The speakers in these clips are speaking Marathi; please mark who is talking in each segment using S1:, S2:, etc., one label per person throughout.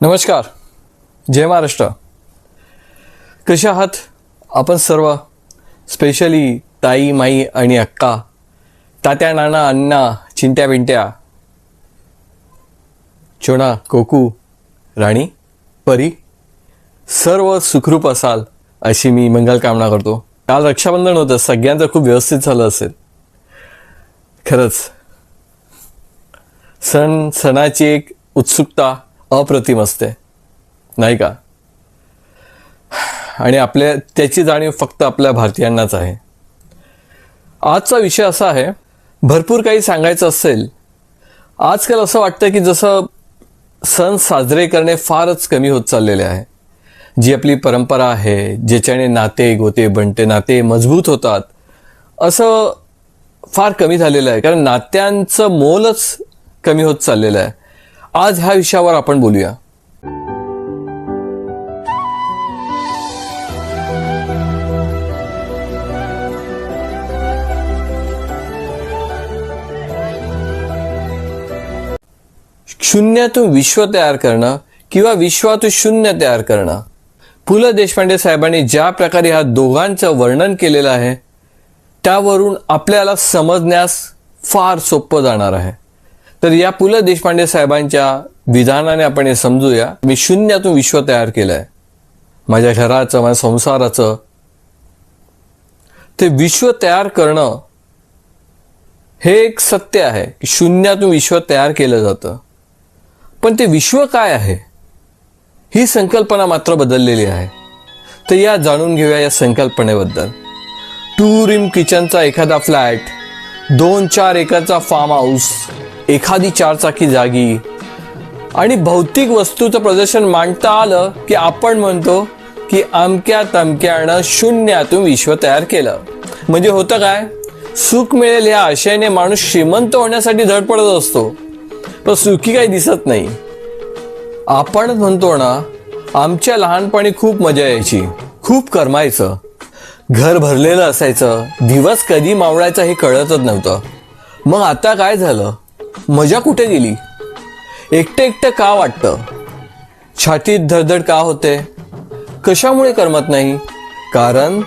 S1: नमस्कार. जय महाराष्ट्र. कसे आहात? आपण सर्व स्पेशली ताई माई आणि अक्का तात्या नाना अण्णा चिंट्या बिंट्या चोणा कोकू राणी परी सर्व सुखरूप असाल अशी मी मंगलकामना करतो. काल रक्षाबंधन होतं सगळ्यांचं खूप व्यवस्थित झालं असेल. खरंच. सण सणाची एक उत्सुकता अप्रतिम असते. नाही का? आणि आपल्या त्याची जाणीव फक्त आपल्या भारतीयांनाच आहे. आजचा विषय असा आहे भरपूर काही सांगायचं असेल आजकाल असं वाटतं की जसं सण साजरे करणे फारच कमी होत चाललेले आहे. जी आपली परंपरा आहे ज्याच्याने नाते गोते बनते नाते मजबूत होतात असं फार कमी झालेलं आहे. कारण नात्यांचं मोलच कमी होत चाललेलं आहे. आज ह्या विषयावर आपण बोलूया. शून्यातून विश्व तयार करणं किंवा विश्वातून शून्य तयार करणं. पु ल देशपांडे साहेबांनी ज्या प्रकारे ह्या दोघांचं वर्णन केलेलं आहे त्यावरून आपल्याला समजण्यास फार सोपं जाणार आहे. तर या पु ल देशपांडे साहेबांच्या विधानाने आपण हे समजूया. मी शून्यातून विश्व तयार केलं आहे माझ्या घराचं माझ्या संसाराचं. ते विश्व तयार करणं हे एक सत्य आहे की शून्यातून विश्व तयार केलं जातं. पण ते विश्व काय आहे? ही संकल्पना मात्र बदललेली आहे. तर या जाणून घेऊया या संकल्पनेबद्दल. टू रिम किचनचा एखादा फ्लॅट दोन चार एकरचा फार्म हाऊस एखादी चारचाकी जागी. आणि भौतिक वस्तूचं प्रदर्शन मांडता आलं की आपण म्हणतो की अमक्या तमक्यानं शून्यातून विश्व तयार केलं. म्हणजे होतं काय? सुख मिळेल या आशयाने माणूस श्रीमंत होण्यासाठी धडपडत असतो. पण सुखी काही दिसत नाही. आपण म्हणतो ना आमच्या लहानपणी खूप मजा यायची खूप करमायचं. घर भरलेलं असायचं. दिवस कधी मावळायचा हे कळतच नव्हतं. मग आता काय झालं? मजा कुठे गेली? एकटं एकटं का वाटतं? छातीत धडधड का होते? कशामुळे करमत नाही? कारण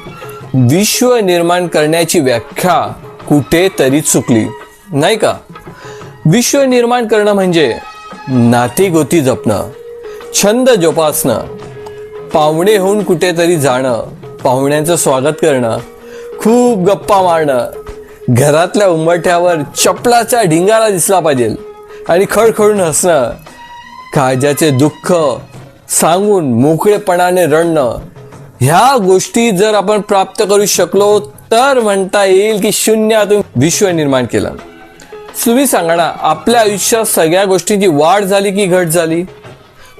S1: विश्व निर्माण करण्याची व्याख्या कुठेतरी चुकली. नाही का? विश्व निर्माण करणं म्हणजे नाती गोती जपणं छंद जोपासणं पाहुणे होऊन कुठेतरी जाणं पाहुण्यांचं स्वागत करणं खूप गप्पा मारणं घरातल्या उंबरठ्यावर चपलाचा ढिंगारा दिसला पाहिजे आणि खळखळून हसणं काळजाचे दुःख सांगून मोकळेपणाने रडणं ह्या गोष्टी जर आपण प्राप्त करू शकलो तर म्हणता येईल की शून्यातून विश्व निर्माण केलं. तुम्ही सांगा ना आपल्या आयुष्यात सगळ्या गोष्टींची वाढ झाली की घट झाली?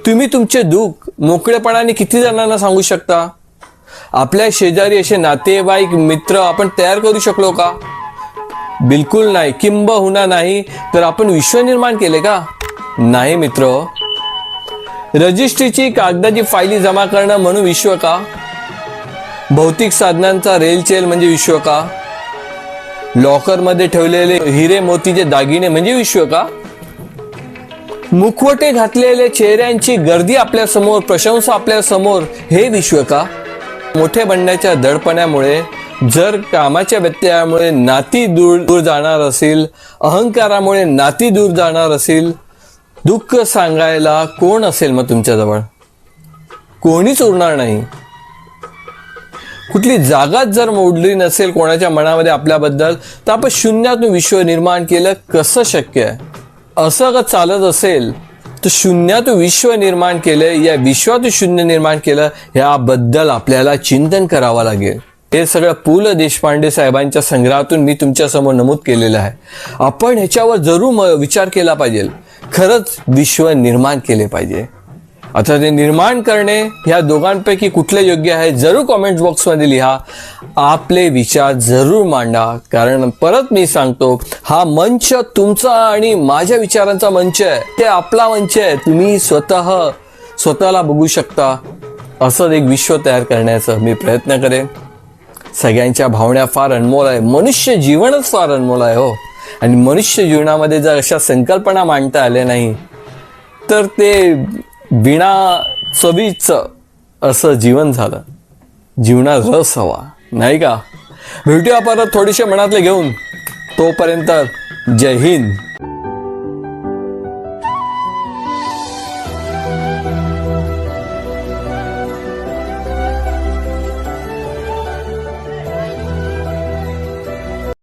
S1: तुम्ही तुमचे दुःख मोकळेपणाने किती जणांना सांगू शकता? आपल्या शेजारी असे नातेवाईक मित्र आपण तयार करू शकलो का? बिलकुल नाही. किंबहुना नाही तर आपण विश्व निर्माण केले का? नाही मित्र. रजिस्ट्रीची कागदाची फायली जमा करणं म्हणून विश्व का? भौतिक साधनांचा रेलचेल म्हणजे विश्व का? लॉकरमध्ये ठेवलेले हिरे मोतीचे दागिने म्हणजे विश्व का? मुखवटे घातलेले चेहऱ्यांची गर्दी आपल्यासमोर प्रशंसा आपल्यासमोर हे विश्व का? मोठे बनण्याच्या दडपणामुळे जर कामाच्या व्यत्ययामुळे नाती दूर दूर जाणार असेल अहंकारामुळे नाती दूर जाणार असेल दुःख सांगायला कोण असेल मग तुमच्याजवळ? कोणीच उरणार नाही. कुठली जागाच जर मोडली नसेल कोणाच्या मनामध्ये आपल्याबद्दल तर आपण शून्यातून विश्व निर्माण केलं कसं शक्य आहे? असं का चालत असेल तर शून्यातून विश्व निर्माण केलं या विश्वातून शून्य निर्माण केलं याबद्दल आपल्याला चिंतन करावं लागेल. हे सगळं पु ल देशपांडे साहेबांच्या संग्रहातून मी तुमच्यासमोर नमूद केलेलं आहे. आपण ह्याच्यावर जरूर म- विचार केला पाहिजे. खरंच विश्व निर्माण केले पाहिजे. आता ते निर्माण करणे ह्या दोघांपैकी कुठले योग्य आहे जरूर कॉमेंट बॉक्समध्ये लिहा. आपले विचार जरूर मांडा. कारण परत मी सांगतो हा मंच तुमचा आणि माझ्या विचारांचा मंच आहे. ते आपला मंच आहे. तुम्ही स्वतः स्वतःला बघू शकता. असं एक विश्व तयार करण्याचा मी प्रयत्न करेन. सगळ्यांच्या भावना फार अनमोल आहे. मनुष्य जीवनच फार अनमोल आहे हो. आणि मनुष्य जीवनामध्ये जर अशा संकल्पना मांडता आल्या नाही तर ते विणा चवीचं असं जीवन झालं. जीवनात रस हवा नाही का? भेटूया परत थोडीशे मनातले घेऊन. तोपर्यंत जय हिंद.